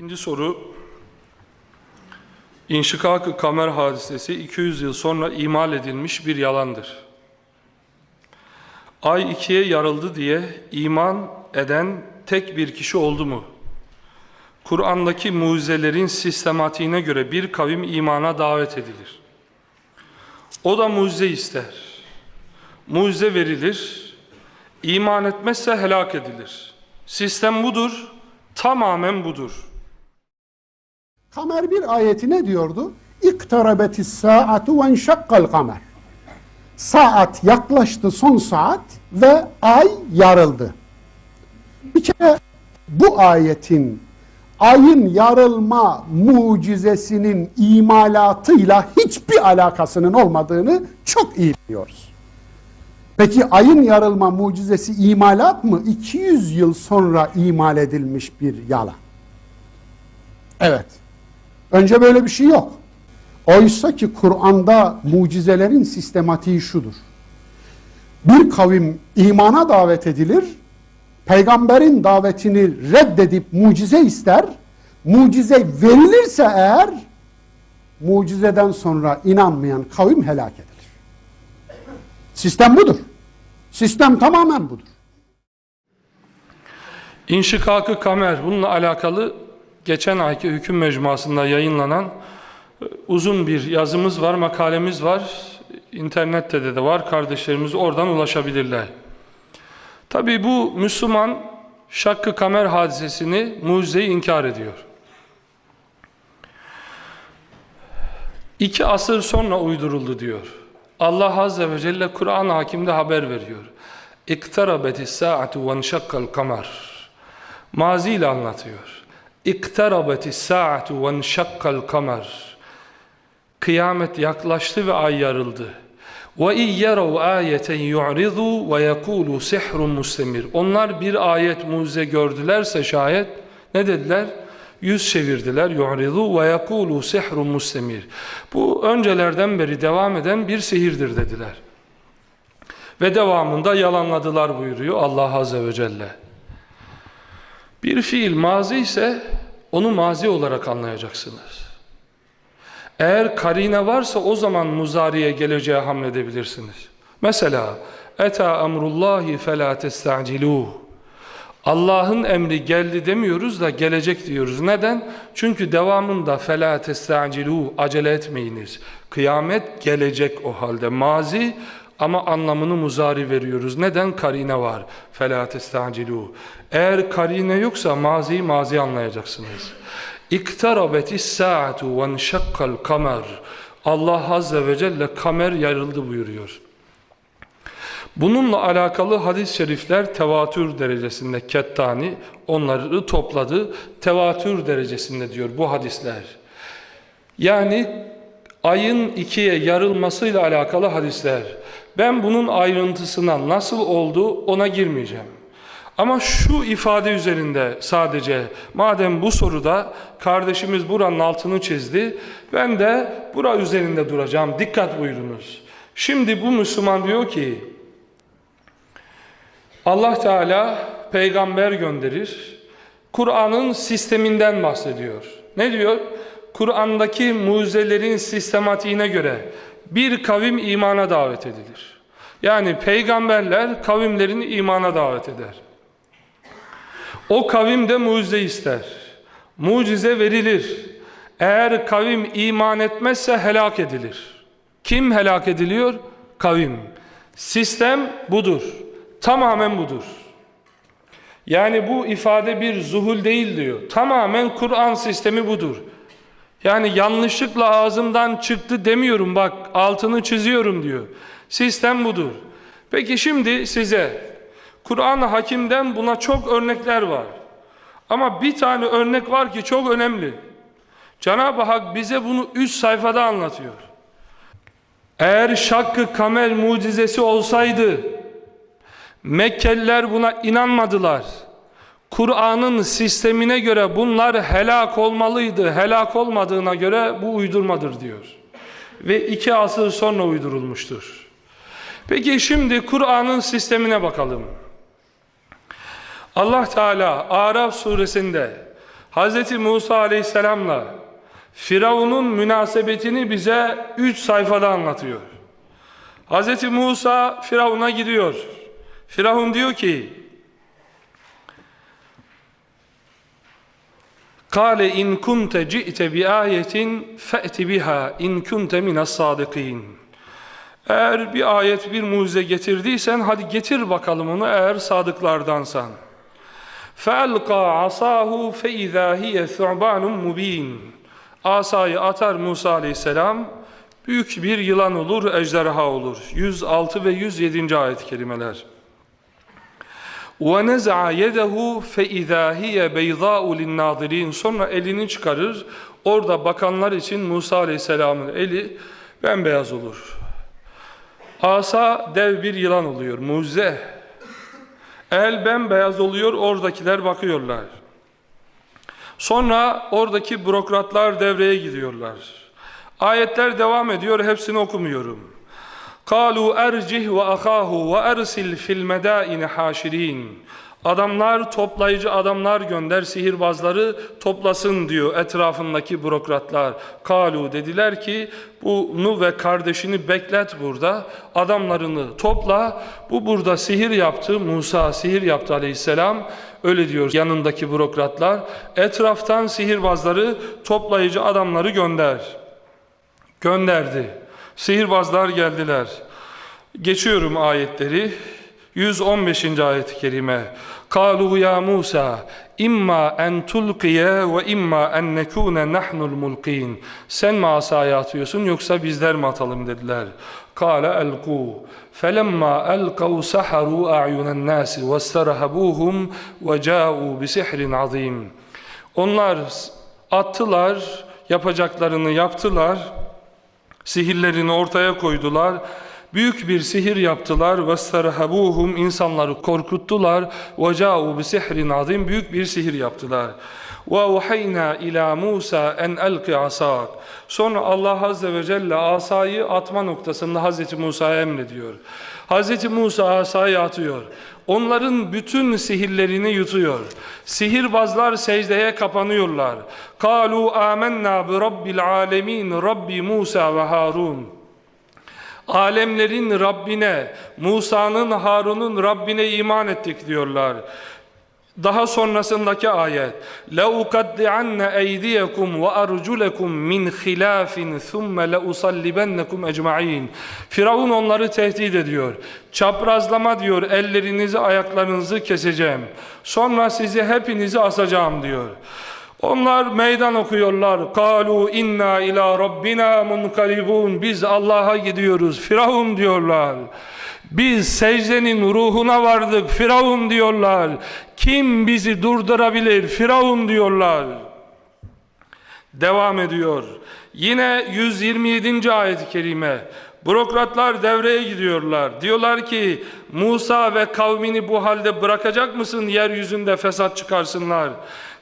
İkinci soru. İnşikak-ı kamer hadisesi 200 yıl sonra imal edilmiş bir yalandır. Ay ikiye yarıldı diye iman eden tek bir kişi oldu mu? Kur'an'daki mucizelerin sistematiğine göre bir kavim imana davet edilir. O da mucize ister. Mucize verilir. İman etmezse helak edilir. Sistem budur, tamamen budur. Kamer bir ayeti ne diyordu? İktarabetis saatu ve enşakkal kamer. Saat yaklaştı son saat ve ay yarıldı. Bir kere bu ayetin ayın yarılma mucizesinin imalatıyla hiçbir alakasının olmadığını çok iyi biliyoruz. Peki ayın yarılma mucizesi imalat mı? 200 yıl sonra imal edilmiş bir yalan. Evet. Önce böyle bir şey yok. Oysa ki Kur'an'da mucizelerin sistematiği şudur. Bir kavim imana davet edilir, peygamberin davetini reddedip mucize ister, mucize verilirse eğer, mucizeden sonra inanmayan kavim helak edilir. Sistem budur. Sistem tamamen budur. İnşikak-ı kamer bununla alakalı geçen ayki hüküm mecmuasında yayınlanan e, uzun bir yazımız var, makalemiz var. İnternette de de var. Kardeşlerimiz oradan ulaşabilirler. Tabi bu Müslüman şakkı kamer hadisesini, mucizeyi inkar ediyor. İki asır sonra uyduruldu diyor. Allah Azze ve Celle Kur'an hakimde haber veriyor. İktarabeti sa'atu ve enşakkal kamar. Mazi ile anlatıyor. İktarabeti sa'atu ve enşakkal kamar. Kıyamet yaklaştı ve ay yarıldı. Ve iyyerav ayeten yu'ridu ve yekulu sihrun mustemir. Onlar bir ayet mucize gördülerse şayet ne dediler? Yüz çevirdiler. Yu'ridu ve yekulu sihrun mustemir. Bu öncelerden beri devam eden bir sihirdir dediler. Ve devamında yalanladılar buyuruyor Allah Azze ve Celle. Bir fiil mazi ise onu mazi olarak anlayacaksınız. Eğer karine varsa o zaman muzariye geleceğe hamledebilirsiniz. Mesela eta emrullahi fela testa'ciluh. Allah'ın emri geldi demiyoruz da gelecek diyoruz. Neden? Çünkü devamında fela testa'ciluh acele etmeyiniz. Kıyamet gelecek o halde. Mazi ama anlamını muzari veriyoruz. Neden? Karine var. فَلَا تَسْتَعْجِلُوا Eğer karine yoksa mazi mazi anlayacaksınız. اِقْتَرَبَتِ السَّاعَةُ وَانْشَقَّ الْقَمَرُ Allah Azze ve Celle kamer yarıldı buyuruyor. Bununla alakalı hadis-i şerifler tevatür derecesinde Kettani onları topladı. Tevatür derecesinde diyor bu hadisler. Yani ayın ikiye yarılmasıyla alakalı hadisler. Ben bunun ayrıntısına nasıl oldu ona girmeyeceğim. Ama şu ifade üzerinde sadece madem bu soruda kardeşimiz buranın altını çizdi ben de bura üzerinde duracağım. Dikkat buyurunuz. Şimdi bu Müslüman diyor ki Allah Teala peygamber gönderir. Kur'an'ın sisteminden bahsediyor. Ne diyor? Kur'an'daki mucizelerin sistematiğine göre bir kavim imana davet edilir. Yani peygamberler kavimlerini imana davet eder. O kavim de mucize ister. Mucize verilir. Eğer kavim iman etmezse helak edilir. Kim helak ediliyor? Kavim. Sistem budur. Tamamen budur. Yani bu ifade bir zuhul değil diyor. Tamamen Kur'an sistemi budur. Yani yanlışlıkla ağzımdan çıktı demiyorum bak altını çiziyorum diyor. Sistem budur. Peki şimdi size Kur'an-ı Hakim'den buna çok örnekler var. Ama bir tane örnek var ki çok önemli. Cenab-ı Hak bize bunu üç sayfada anlatıyor. Eğer şakkı kamer mucizesi olsaydı Mekkeliler buna inanmadılar. Kur'an'ın sistemine göre bunlar helak olmalıydı. Helak olmadığına göre bu uydurmadır diyor. Ve iki asır sonra uydurulmuştur. Peki şimdi Kur'an'ın sistemine bakalım. Allah Teala Araf suresinde Hz. Musa aleyhisselamla Firavun'un münasebetini bize üç sayfada anlatıyor. Hz. Musa Firavun'a gidiyor. Firavun diyor ki Kale in kunte ci'te bi ayetin fe'ti biha in kunte minas sadikin. Eğer bir ayet bir mucize getirdiysen hadi getir bakalım onu eğer sadıklardansan. فَأَلْقَى عَصَاهُ فَاِذَا هِيَ ثُعْبَانٌ مُب۪ينٌ Asayı atar Musa aleyhisselam, büyük bir yılan olur, ejderha olur. 106 ve 107. ayet-i kerimeler. وَنَزَعَ يَدَهُ فَاِذَا هِيَ بَيْضَاءُ لِلنَّاظِرِينَ Sonra elini çıkarır, orada bakanlar için Musa aleyhisselamın eli bembeyaz olur. Asa dev bir yılan oluyor, mucize. El bembeyaz oluyor, oradakiler bakıyorlar. Sonra oradaki bürokratlar devreye gidiyorlar. Ayetler devam ediyor, hepsini okumuyorum. Kalu ercih ve ahahu ve ersil fil medaini haşirin. Adamlar toplayıcı adamlar gönder sihirbazları toplasın diyor etrafındaki bürokratlar. Kalu dediler ki bunu ve kardeşini beklet burada adamlarını topla bu burada sihir yaptı Musa sihir yaptı aleyhisselam öyle diyor yanındaki bürokratlar etraftan sihirbazları toplayıcı adamları gönder gönderdi. Sihirbazlar geldiler. Geçiyorum ayetleri. 115. ayet-i kerime. Kalu ya Musa imma en tulqiye ve imma en nekune nahnul mulqin. Sen mi asayı atıyorsun yoksa bizler mi atalım dediler. Kale elqu. Felemma elqav saharu a'yunen nasi ve sterhabuhum ve ca'u bi sihrin azim. Onlar attılar, yapacaklarını yaptılar. Sihirlerini ortaya koydular. Büyük bir sihir yaptılar. Vesterhabuhum insanları korkuttular. Ve ca'u bi büyük bir sihir yaptılar. Uhayna ila Musa en elqi asak. Sonra Allah azze ve celle asayı atma noktasında Hazreti Musa'ya emrediyor. Hazreti Musa asayı atıyor. Onların bütün sihirlerini yutuyor. Sihirbazlar secdeye kapanıyorlar. Kalu amennâ bi rabbil alemin Rabbi Musa ve Harun. Alemlerin Rabbine, Musa'nın Harun'un Rabbine iman ettik diyorlar. Daha sonrasındaki ayet لَاُقَدِّعَنَّ اَيْدِيَكُمْ وَاَرْجُلَكُمْ مِنْ خِلَافٍ ثُمَّ لَاُصَلِّبَنَّكُمْ اَجْمَعِينَ Firavun onları tehdit ediyor. Çaprazlama diyor ellerinizi ayaklarınızı keseceğim. Sonra sizi hepinizi asacağım diyor. Onlar meydan okuyorlar. Kalu inna ila rabbina munkalibun. Biz Allah'a gidiyoruz. Firavun diyorlar. Biz secdenin ruhuna vardık. Firavun diyorlar. Kim bizi durdurabilir? Firavun diyorlar. Devam ediyor. Yine 127. ayet-i kerime. Bürokratlar devreye gidiyorlar. Diyorlar ki Musa ve kavmini bu halde bırakacak mısın? Yeryüzünde fesat çıkarsınlar.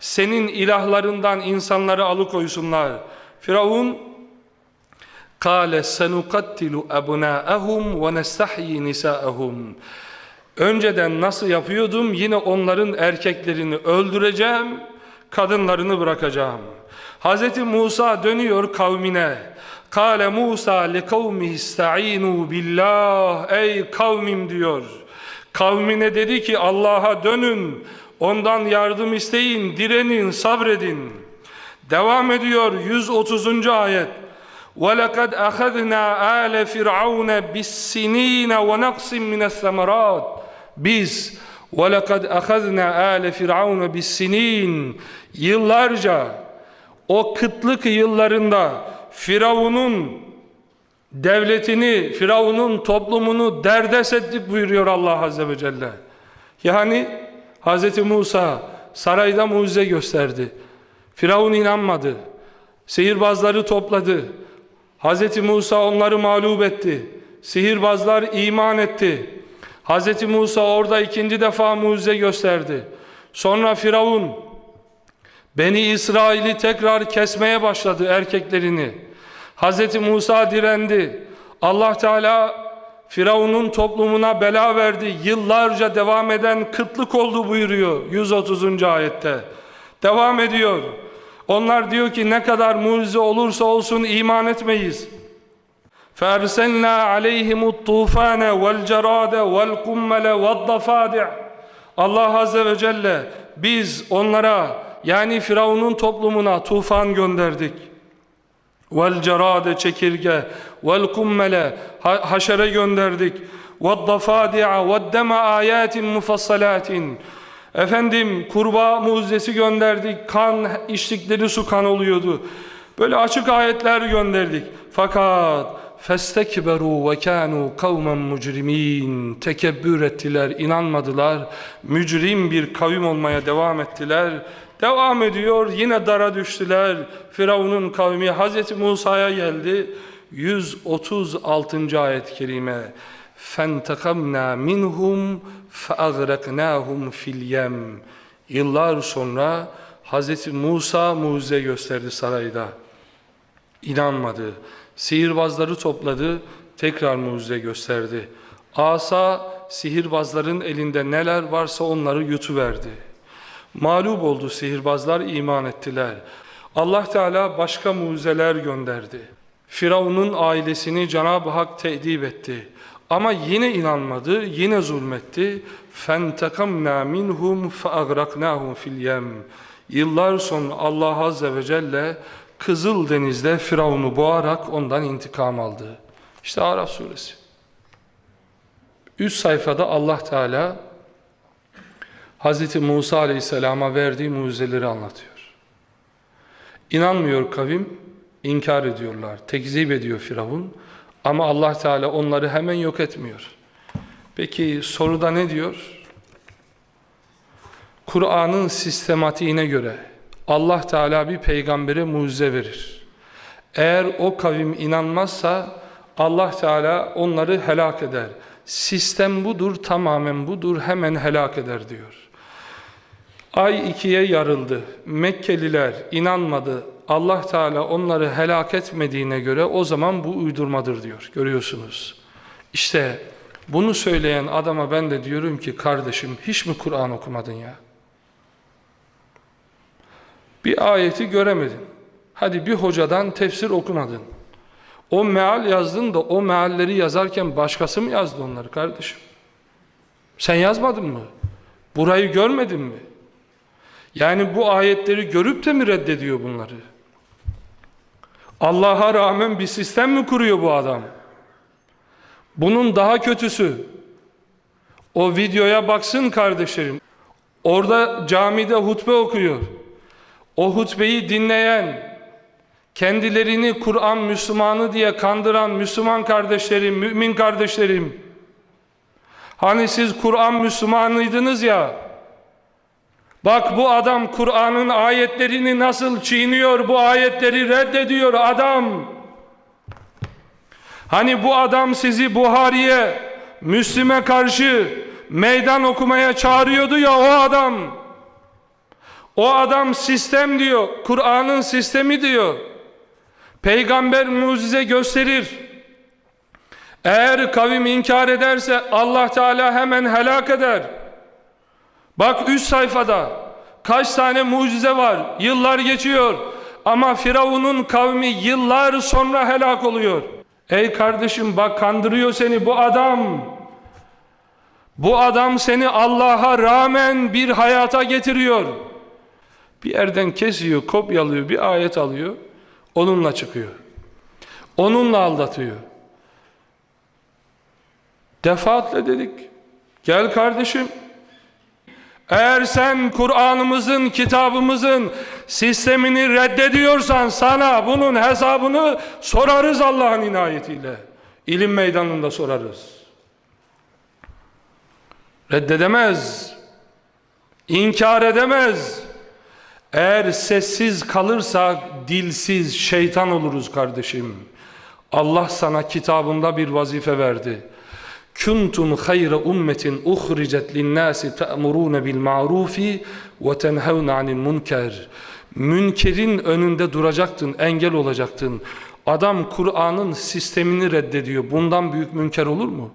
Senin ilahlarından insanları alıkoysunlar. Firavun Kale senukattilu abnaahum ve nestahyi nisaahum. Önceden nasıl yapıyordum yine onların erkeklerini öldüreceğim, kadınlarını bırakacağım. Hz. Musa dönüyor kavmine. Kale Musa li kavmi ista'inu billah. Ey kavmim diyor. Kavmine dedi ki Allah'a dönün. Ondan yardım isteyin, direnin, sabredin. Devam ediyor 130. ayet. وَلَقَدْ أَخَذْنَا آلَ فِرْعَوْنَ بِالسِّن۪ينَ وَنَقْصٍ مِنَ الثَّمَرَاتِ Biz وَلَقَدْ أَخَذْنَا آلَ فِرْعَوْنَ بِالسِّن۪ينَ Yıllarca o kıtlık yıllarında Firavun'un devletini, Firavun'un toplumunu derdest ettik buyuruyor Allah Azze ve Celle. Yani Hz. Musa sarayda mucize gösterdi. Firavun inanmadı. Sihirbazları topladı. Hz. Musa onları mağlup etti. Sihirbazlar iman etti. Hz. Musa orada ikinci defa mucize gösterdi. Sonra Firavun Beni İsrail'i tekrar kesmeye başladı erkeklerini. Hz. Musa direndi. Allah Teala Firavun'un toplumuna bela verdi. Yıllarca devam eden kıtlık oldu buyuruyor 130. ayette. Devam ediyor. Onlar diyor ki ne kadar mucize olursa olsun iman etmeyiz. فَاَرْسَلْنَا عَلَيْهِمُ الطُّوفَانَ وَالْجَرَادَ وَالْقُمَّلَ وَالضَّفَادِعَ Allah Azze ve Celle biz onlara yani Firavun'un toplumuna tufan gönderdik. وَالْجَرَادَ çekirge وَالْقُمَّلَ ha- haşere gönderdik. وَالضَّفَادِعَ وَالدَّمَ آيَاتٍ مُفَصَّلَاتٍ Efendim kurbağa mucizesi gönderdik. Kan içtikleri su kan oluyordu. Böyle açık ayetler gönderdik. Fakat festekberu ve kanu kavmen mucrimin tekebbür ettiler, inanmadılar. Mücrim bir kavim olmaya devam ettiler. Devam ediyor, yine dara düştüler. Firavun'un kavmi Hazreti Musa'ya geldi. 136. ayet-i kerime. فَانْتَقَمْنَا مِنْهُمْ فَاَغْرَقْنَاهُمْ فِي الْيَمْ Yıllar sonra Hazreti Musa mucize gösterdi sarayda. İnanmadı. Sihirbazları topladı, tekrar mucize gösterdi. Asa sihirbazların elinde neler varsa onları yutuverdi. Mağlup oldu sihirbazlar iman ettiler. Allah Teala başka mucizeler gönderdi. Firavun'un ailesini Cenab-ı Hak tedip etti. Ama yine inanmadı, yine zulmetti. فَانْتَقَمْنَا مِنْهُمْ فَاَغْرَقْنَاهُمْ فِي الْيَمْ Yıllar sonra Allah Azze ve Celle Kızıl Deniz'de Firavun'u boğarak ondan intikam aldı. İşte Araf suresi. Üst sayfada Allah Teala Hz. Musa Aleyhisselam'a verdiği mucizeleri anlatıyor. İnanmıyor kavim, inkar ediyorlar, tekzip ediyor Firavun. Ama Allah Teala onları hemen yok etmiyor. Peki soruda ne diyor? Kur'an'ın sistematiğine göre Allah Teala bir peygambere mucize verir. Eğer o kavim inanmazsa Allah Teala onları helak eder. Sistem budur, tamamen budur, hemen helak eder diyor. Ay ikiye yarıldı. Mekkeliler inanmadı. Allah Teala onları helak etmediğine göre o zaman bu uydurmadır diyor. Görüyorsunuz. İşte bunu söyleyen adama ben de diyorum ki kardeşim hiç mi Kur'an okumadın ya? Bir ayeti göremedin. Hadi bir hocadan tefsir okumadın. O meal yazdın da o mealleri yazarken başkası mı yazdı onları kardeşim? Sen yazmadın mı? Burayı görmedin mi? Yani bu ayetleri görüp de mi reddediyor bunları? Allah'a rağmen bir sistem mi kuruyor bu adam? Bunun daha kötüsü. O videoya baksın kardeşlerim. Orada camide hutbe okuyor. O hutbeyi dinleyen, kendilerini Kur'an Müslümanı diye kandıran Müslüman kardeşlerim, mümin kardeşlerim. Hani siz Kur'an Müslümanıydınız ya, Bak bu adam Kur'an'ın ayetlerini nasıl çiğniyor, bu ayetleri reddediyor adam. Hani bu adam sizi Buhari'ye, Müslim'e karşı meydan okumaya çağırıyordu ya o adam. O adam sistem diyor, Kur'an'ın sistemi diyor. Peygamber mucize gösterir. Eğer kavim inkar ederse Allah Teala hemen helak eder. Bak üst sayfada kaç tane mucize var. Yıllar geçiyor. Ama Firavun'un kavmi yıllar sonra helak oluyor. Ey kardeşim bak kandırıyor seni bu adam. Bu adam seni Allah'a rağmen bir hayata getiriyor. Bir yerden kesiyor, kopyalıyor, bir ayet alıyor. Onunla çıkıyor. Onunla aldatıyor. Defaatle dedik. Gel kardeşim. Eğer sen Kur'an'ımızın, kitabımızın sistemini reddediyorsan sana bunun hesabını sorarız Allah'ın inayetiyle. İlim meydanında sorarız. Reddedemez. İnkar edemez. Eğer sessiz kalırsak dilsiz şeytan oluruz kardeşim. Allah sana kitabında bir vazife verdi. Kuntum hayra ummetin uhricet linnâsi te'murûne bil ma'rufi ve tenhevne anil munker. Münkerin önünde duracaktın, engel olacaktın. Adam Kur'an'ın sistemini reddediyor. Bundan büyük münker olur mu?